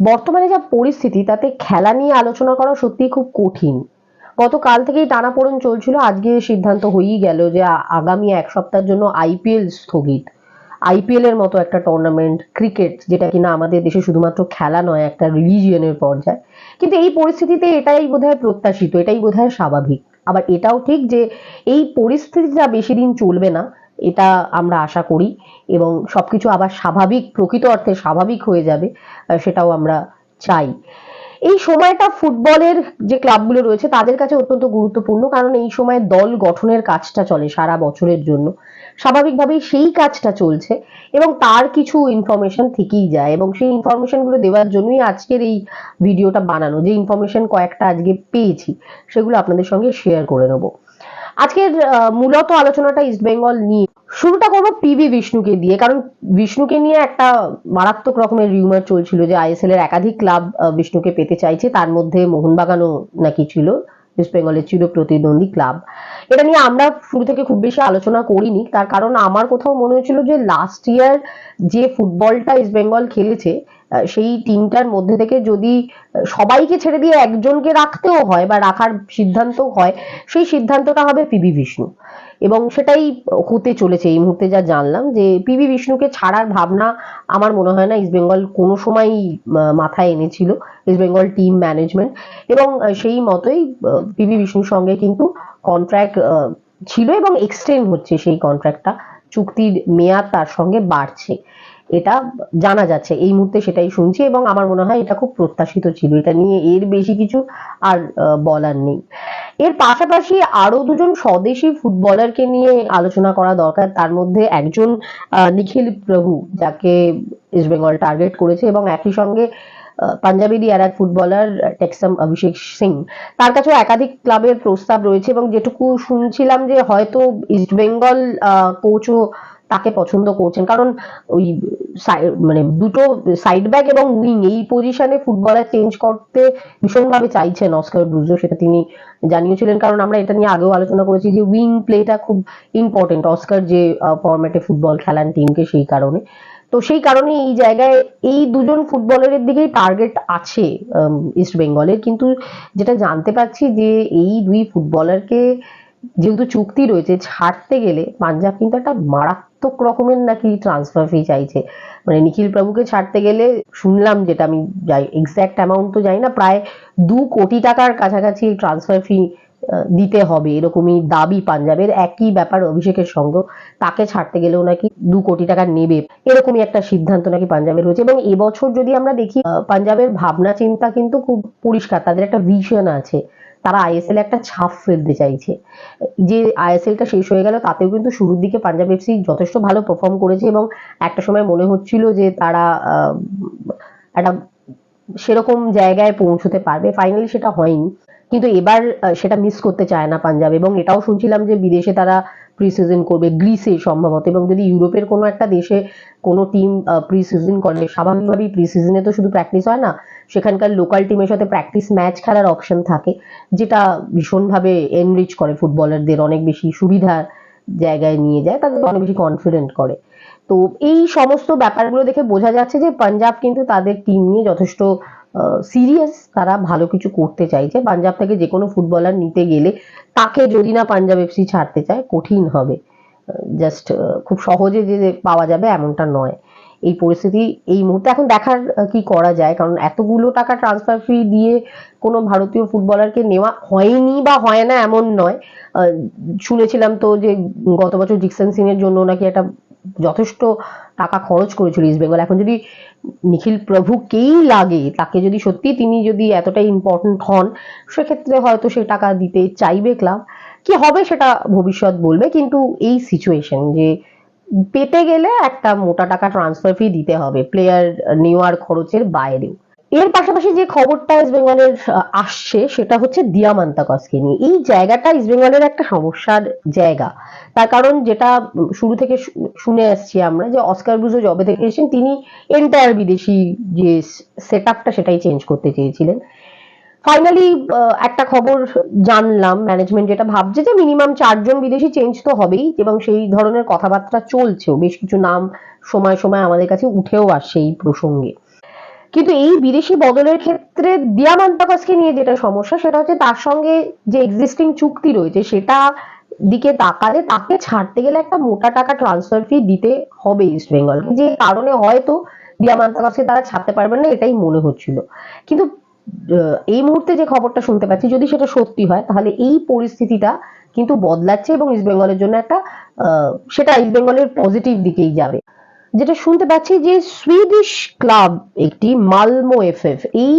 বর্তমানে যা পরিস্থিতি, তাতে খেলা নিয়ে আলোচনা করা সত্যিই খুব কঠিন। গতকাল থেকেই টানাপোড়েন চলছিল, আজকে সিদ্ধান্ত হয়েই গেল যে আগামী এক সপ্তাহের জন্য আইপিএল স্থগিত। আইপিএল এর মতো একটা টুর্নামেন্ট ক্রিকেট যেটা কিনা আমাদের দেশে শুধুমাত্র খেলা নয়, একটা রিলিজিয়নের পর্যায়ে। কিন্তু এই পরিস্থিতিতে এটাই বোধহয় প্রত্যাশিত, এটাই বোধহয় স্বাভাবিক। আবার এটাও ঠিক যে এই পরিস্থিতিটা বেশি দিন চলবে না এটা আমরা আশা করি এবং সবকিছু আবার স্বাভাবিক, প্রকৃত অর্থে স্বাভাবিক হয়ে যাবে সেটাও আমরা চাই। এই সময়টা ফুটবলের যে ক্লাবগুলো রয়েছে, তাদের কাছে অত্যন্ত গুরুত্বপূর্ণ, কারণ এই সময় দল গঠনের কাজটা চলে সারা বছরের জন্য। স্বাভাবিকভাবেই সেই কাজটা চলছে এবং তার কিছু ইনফরমেশন থেকেই যায় এবং সেই ইনফরমেশনগুলো দেওয়ার জন্যই আজকের এই ভিডিওটা বানানো। যে ইনফরমেশন কয়েকটা আজকে পেয়েছি, সেগুলো আপনাদের সঙ্গে শেয়ার করে নেব। আজকের মূলত আলোচনাটা ইস্ট বেঙ্গল নিয়ে। শুরুটা করব পিবি বিষ্ণুকে দিয়ে, কারণ বিষ্ণুকে নিয়ে একটা মারাত্মক রকমের রিউমার চলছিল যে আইএসএল এর একাধিক ক্লাব বিষ্ণুকে পেতে চাইছে। তার মধ্যে মোহনবাগানও নাকি ছিল ইস্ট বেঙ্গলের চির প্রতিদ্বন্দ্বী ক্লাব এটা নিয়ে আমরা শুরু থেকে খুব বেশি আলোচনা করিনি। তার কারণ আমার কোথাও মনে হয়েছিল যে লাস্ট ইয়ার যে ফুটবলটা ইস্ট বেঙ্গল খেলেছে সেই টিমটার মধ্যে থেকে যদি সবাইকে ছেড়ে দিয়ে একজনকে রাখতেও হয় বা রাখার সিদ্ধান্ত হয়, সেই সিদ্ধান্তটা হবে পিবি বিষ্ণু। এবং সেটাই হতে চলেছে। এই মুহূর্তে যা জানলাম যে পিবি বিষ্ণুকে ছাড়ার ভাবনা আমার মনে হয় না ইস্ট বেঙ্গল কোনো সময়ই মাথায় এনেছিল ইস্ট বেঙ্গল টিম ম্যানেজমেন্ট এবং সেই মতোই পিবি বিষ্ণুর সঙ্গে কিন্তু কন্ট্রাক্ট ছিল এবং এক্সটেন্ড হচ্ছে সেই কন্ট্রাক্টটা চুক্তির মেয়াদ তার সঙ্গে বাড়ছে। এটা জানা যাচ্ছে। এই মুহূর্তে সেটাই শুনছি এবং আমার মনে হয় এটা খুব প্রত্যাশিত ছিল। এটা নিয়ে এর বেশি কিছু আর বলার নেই। এর পাশাপাশি আরও দুজন স্বদেশি ফুটবলারকে নিয়ে আলোচনা করা দরকার। তার মধ্যে একজন নিখিল প্রভু, যাকে ইস্ট বেঙ্গল টার্গেট করেছে এবং একই সঙ্গে পাঞ্জাবেরই আর এক ফুটবলার, টেক্সাম অভিষেক সিং। তার কাছেও একাধিক ক্লাবের প্রস্তাব রয়েছে এবং যেটুকু শুনছিলাম যে হয়তো ইস্ট বেঙ্গল কোচও তাকে পছন্দ করছেন। কারণ ওই মানে দুটো সাইড ব্যাক এবং উইং এই পজিশনে ফুটবলার চেঞ্জ করতে ভীষণভাবে চাইছেন অস্কার ব্রুজো, সেটা তিনি জানিয়েছিলেন। কারণ আমরা এটা নিয়ে আগেও আলোচনা করেছি যে উইং প্লেটা খুব ইম্পর্টেন্ট অস্কার যে ফরম্যাটে ফুটবল খেলান টিমকে সেই কারণে। তো সেই কারণে এই জায়গায় এই দুজন ফুটবলারের দিকেই টার্গেট আছে ইস্ট বেঙ্গলের কিন্তু যেটা জানতে পারছি যে এই দুই ফুটবলারকে যেহেতু চুক্তি রয়েছে, ছাড়তে গেলে পাঞ্জাব কিন্তু একটা মারাত্মক রকমের নাকি ট্রান্সফার ফি চাইছে। মানে নিখিল প্রভুকে ছাড়তে গেলে শুনলাম যেটা, আমি যাই এক্স্যাক্ট অ্যামাউন্ট তো জানি না, প্রায় দু কোটি টাকার কাছাকাছি ট্রান্সফার ফি দিতে হবে, এরকমই দাবি পাঞ্জাবের। একই ব্যাপার অভিষেকের সঙ্গে, তাকে ছাড়তে গেলেও নাকি দু কোটি টাকা নেবে, এরকমই একটা সিদ্ধান্ত নাকি পাঞ্জাবের রয়েছে। এবং এবছর যদি আমরা দেখি পাঞ্জাবের ভাবনা চিন্তা কিন্তু খুব পরিষ্কার, তাদের একটা ভিশন আছে। তারা আইএসএল একটা ছাপ ফেলতে চাইছে। যে আইএসএলটা শেষ হয়ে গেল, তাতেও কিন্তু শুরুর দিকে পাঞ্জাব এফসি যথেষ্ট ভালো পারফর্ম করেছে এবং একটা সময় মনে হচ্ছিল যে তারা একটা সেরকম জায়গায় পৌঁছতে পারবে। ফাইনালি সেটা হয়নি। কিন্তু এবার সেটা মিস করতে চায় না পাঞ্জাব এবং এটাও শুনছিলাম যে বিদেশে তারা প্রি সিজন করবে, গ্রিসে সম্ভবত এবং যদি ইউরোপের কোনো একটা দেশে কোনো টিম প্রি সিজন করে, স্বাভাবিকভাবেই প্রি সিজনে তো শুধু প্র্যাকটিস হয় না, সেখানকার লোকাল টিমের সাথে প্র্যাকটিস ম্যাচ খেলার অপশন থাকে, যেটা ভীষণভাবে এনরিচ করে ফুটবলারদের অনেক বেশি সুবিধা জায়গায় নিয়ে যায়, তাদের অনেক বেশি কনফিডেন্ট করে। তো এই সমস্ত ব্যাপারগুলো দেখে বোঝা যাচ্ছে যে পাঞ্জাব কিন্তু তাদের টিম নিয়ে যথেষ্ট সিরিয়াস তারা ভালো কিছু করতে চাইছে। পাঞ্জাব থেকে যে কোনো ফুটবলার নিতে গেলে তাকে যদি না পাঞ্জাব এফসি ছাড়তে চায়, কঠিন হবে। জাস্ট খুব সহজে যে পাওয়া যাবে এমনটা নয়। এই পরিস্থিতি, এই মুহূর্তে এখন দেখার কি করা যায়? কারণ এতগুলো টাকা ট্রান্সফার ফি দিয়ে কোনো ভারতীয় ফুটবলারকে নেওয়া হয়নি বা হয় না এমন নয়। শুনেছিলাম তো যে গত বছর জিকসন সিং এর জন্য নাকি একটা যথেষ্ট টাকা খরচ করেছিল ইস্ট বেঙ্গল এখন যদি নিখিল প্রভুকেই লাগে, তাকে যদি সত্যি তিনি যদি এতটাই ইম্পর্টেন্ট হন, সেক্ষেত্রে হয়তো সে টাকা দিতে চাইবে ক্লাব কি হবে সেটা ভবিষ্যৎ বলবে, কিন্তু এই সিচুয়েশন যে পেতে গেলে একটা মোটা টাকা ট্রান্সফার ফি দিতে হবে প্লেয়ার নেওয়ার খরচের বাইরেও। এর পাশাপাশি যে খবরটা ইস্ট বেঙ্গলের আসছে, সেটা হচ্ছে দিয়ামান্তা দিয়ামান্তাকসকে নিয়ে। এই জায়গাটা ইস্ট বেঙ্গলের একটা সমস্যার জায়গা। তার কারণ যেটা শুরু থেকে শুনে আসছি আমরা যে অস্কার ব্রুজো জবে থেকে এসেছেন, তিনি এন্টায়ার বিদেশি যে সেট আপটা সেটাই চেঞ্জ করতে চেয়েছিলেন। ফাইনালি একটা খবর জানলাম ম্যানেজমেন্ট যেটা ভাবছে যে মিনিমাম চারজন বিদেশি চেঞ্জ তো হবেই, এবং সেই ধরনের কথাবার্তা চলছেও। বেশ কিছু নাম সময় সময় আমাদের কাছে উঠেও আসছে এই প্রসঙ্গে। কিন্তু এই বিদেশি বদলের ক্ষেত্রে দিয়ামান দিয়ামান্তাকাসকে নিয়ে যেটা সমস্যা, সেটা হচ্ছে তার সঙ্গে যে এক্সিস্টিং চুক্তি রয়েছে, সেটা দিকে তাকালে তাকে ছাড়তে গেলে একটা মোটা টাকা ট্রান্সফার ফি দিতে হবে ইস্ট বেঙ্গল যে কারণে হয়তো দিয়ামান দিয়ামান্তাকাসকে তারা ছাড়তে পারবেন না, এটাই মনে হচ্ছিল। কিন্তু এই মুহূর্তে যে খবরটা শুনতে পাচ্ছি, যদি সেটা সত্যি হয়, তাহলে এই পরিস্থিতিটা কিন্তু বদলাচ্ছে এবং ইস্ট বেঙ্গলের জন্য একটা সেটা ইস্ট বেঙ্গলের পজিটিভ দিকেই যাবে। যেটা শুনতে পাচ্ছি যে সুইডিশ ক্লাব একটি মালমো এফএফ এই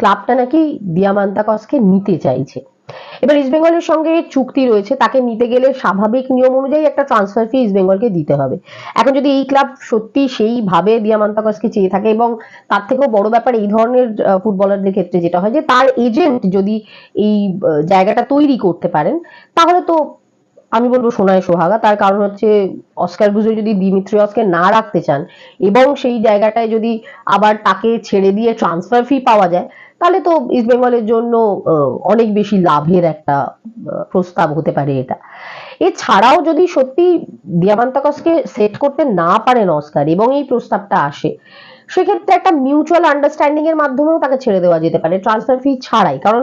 ক্লাবটা নাকি দিয়ামান্তাকসকে নিতে চাইছে। এবার ইস্ট বেঙ্গলের সঙ্গে চুক্তি রয়েছে, তাকে নিতে গেলে স্বাভাবিক নিয়ম অনুযায়ী একটা ট্রান্সফার ফি ইস্ট বেঙ্গলকে দিতে হবে। এখন যদি এই ক্লাব সত্যি সেইভাবে দিয়ামান্তাকসকে চেয়ে থাকে এবং তার থেকেও বড় ব্যাপার এই ধরনের ফুটবলারদের ক্ষেত্রে যেটা হয় যে তার এজেন্ট যদি এই জায়গাটা তৈরি করতে পারেন, তাহলে তো আমি বলব সোনায় সোহাগা। তার কারণ হচ্ছে অস্কার বুঝে যদি দিমিত্রিয়সকে না রাখতে চান এবং সেই জায়গাটায় যদি আবার তাকে ছেড়ে দিয়ে ট্রান্সফার ফি পাওয়া যায়, তাহলে তো ইস্ট বেঙ্গলের জন্য অনেক বেশি লাভের একটা প্রস্তাব হতে পারে এটা। এছাড়াও যদি সত্যি দিয়ামান্তাকসকে সেট করতে না পারেন অস্কার এবং এই প্রস্তাবটা আসে, সেক্ষেত্রে একটা মিউচুয়াল আন্ডারস্ট্যান্ডিং এর মাধ্যমেও তাকে ছেড়ে দেওয়া যেতে পারে ট্রান্সফার ফি ছাড়াই। কারণ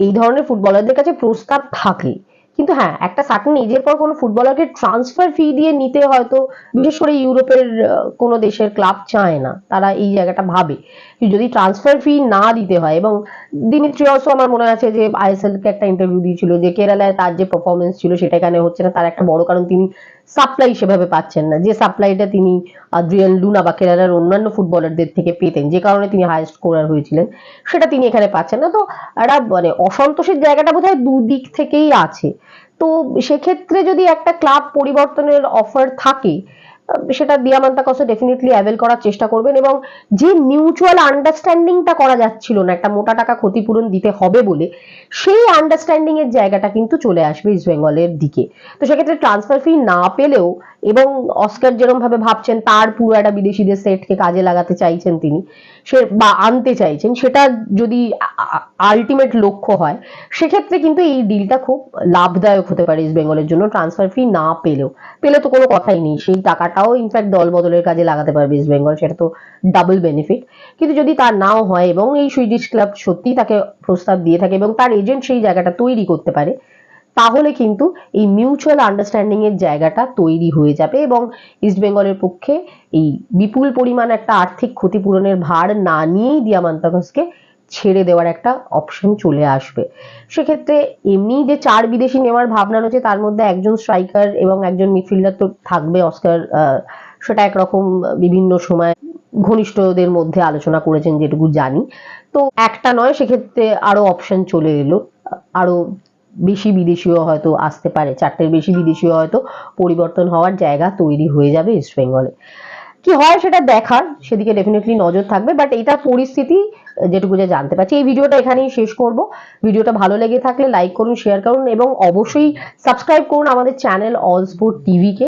এই ধরনের ফুটবলারদের কাছে প্রস্তাব থাকে। কিন্তু হ্যাঁ একটা সার্টেন এজের পর কোনো ফুটবলারকে ট্রান্সফার ফি দিয়ে নিতে হয়তো বিশেষ করে ইউরোপের কোনো দেশের ক্লাব চায় না। তারা এই জায়গাটা ভাবে। যদি ট্রান্সফার ফি না দিতে হয়, এবং দিমিত্রিয়সও আমার মনে আছে যে আইএসএল কে একটা ইন্টারভিউ দিয়েছিল যে কেরালায় তার যে পারফরমেন্স ছিল সেটা এখানে হচ্ছে না, তার একটা বড় কারণ তিনি সাপ্লাই সেভাবে পাচ্ছেন না। যে সাপ্লাইটা তিনি আদ্রিয়ান লুনা বা কেরালার অন্যান্য ফুটবলারদের থেকে পেতেন, যে কারণে তিনি হাইয়েস্ট স্কোরার হয়েছিলেন, সেটা তিনি এখানে পাচ্ছেন না। তো একটা মানে অসন্তোষের জায়গাটা বোধহয় দুদিক থেকেই আছে। তো সেক্ষেত্রে যদি একটা ক্লাব পরিবর্তনের অফার থাকে সেটা দিয়ামান্তাকসে ডেফিনেটলি অ্যাভেল করার চেষ্টা করবেন এবং যে মিউচুয়াল আন্ডারস্ট্যান্ডিংটা করা যাচ্ছিল না, একটা মোটা টাকা ক্ষতিপূরণ দিতে হবে বলে, সেই আন্ডারস্ট্যান্ডিং এর জায়গাটা কিন্তু চলে আসবে ইস্ট বেঙ্গলের দিকে। তো সেক্ষেত্রে ট্রান্সফার ফি না পেলেও এবং অস্কার যেরকম ভাবে ভাবছেন, তার পুরো একটা বিদেশিদের সেটকে কাজে লাগাতে চাইছেন তিনি, সে বা আনতে চাইছেন, সেটা যদি আলটিমেট লক্ষ্য হয়, সেক্ষেত্রে কিন্তু এই ডিলটা খুব লাভদায়ক হতে পারে ইস্ট বেঙ্গলের জন্য। ট্রান্সফার ফি না পেলেও, পেলে তো কোনো কথাই নেই, সেই টাকাটাও ইনফ্যাক্ট দল বদলের কাজে লাগাতে পারবে ইস্ট বেঙ্গল সেটা তো ডাবল বেনিফিট কিন্তু যদি তার নাও হয় এবং এই সুইডিশ ক্লাব সত্যি তাকে প্রস্তাব দিয়ে থাকে এবং তার এজেন্ট সেই জায়গাটা তৈরি করতে পারে, তাহলে কিন্তু এই মিউচুয়াল আন্ডারস্ট্যান্ডিং এর জায়গাটা তৈরি হয়ে যাবে এবং ইস্ট বেঙ্গলের পক্ষে এই বিপুল পরিমাণ একটা আর্থিক ক্ষতিপূরণের ভার না নিয়েই দিয়ামান্তাকসকে ছেড়ে দেওয়ার একটা অপশন চলে আসবে। সেক্ষেত্রে এমনি যে চার বিদেশি নেওয়ার ভাবনা রয়েছে, তার মধ্যে একজন স্ট্রাইকার এবং একজন মিডফিল্ডার তো থাকবে অস্কার সেটা একরকম বিভিন্ন সময় ঘনিষ্ঠদের মধ্যে আলোচনা করেছেন, যেটুকু জানি। তো একটা নয়, সেক্ষেত্রে আরও অপশন চলে এলো। আরও বেশি বিদেশিও হয়তো আসতে পারে, চারটের বেশি বিদেশিও হয়তো পরিবর্তন হওয়ার জায়গা তৈরি হয়ে যাবে ইস্ট বেঙ্গলে কি হয় সেটা দেখার, সেদিকে ডেফিনেটলি নজর থাকবে বাট এটা পরিস্থিতি যেটুকু যে জানতে পারছি। এই ভিডিওটা এখানেই শেষ করব। ভিডিওটা ভালো লেগে থাকলে লাইক করুন শেয়ার করুন, এবং অবশ্যই সাবস্ক্রাইব করুন আমাদের চ্যানেল অল স্পোর্ট টিভিকে